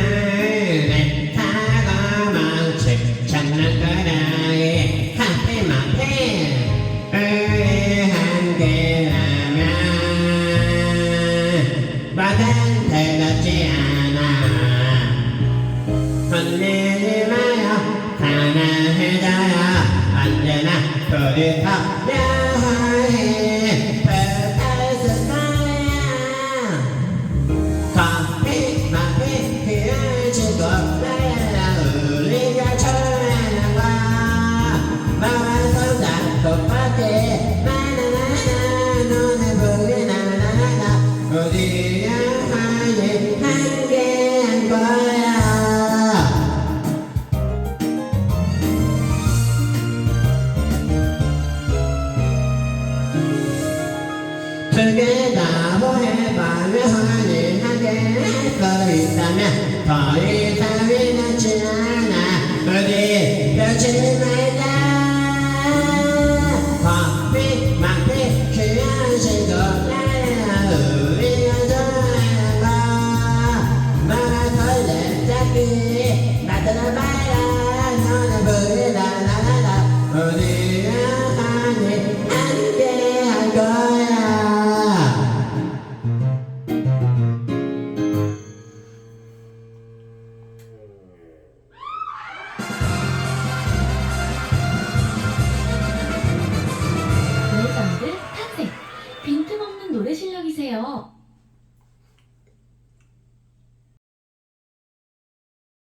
기적하만은 사과망침 장난가라에 하필마필 의한 개라면 마당 대답지 않아 혼내지 마요 하나 해줘요 perfect 거야 커피 마피 피어지고 나야 우리가 처하는 거 마음의 손잡 똑같이 나나나나 눈에 보이 나나나나 어디야 하니 두개다 뭐해봐면 허니하게 할거 있다면 더 이상 위하지 않아 어디 펴지 말자 커피 마피 귀하시고 나야 우리가 좋아하는 거 말할 걸레 잡기. 나타나 봐라 너는 보이다 나나나. 어디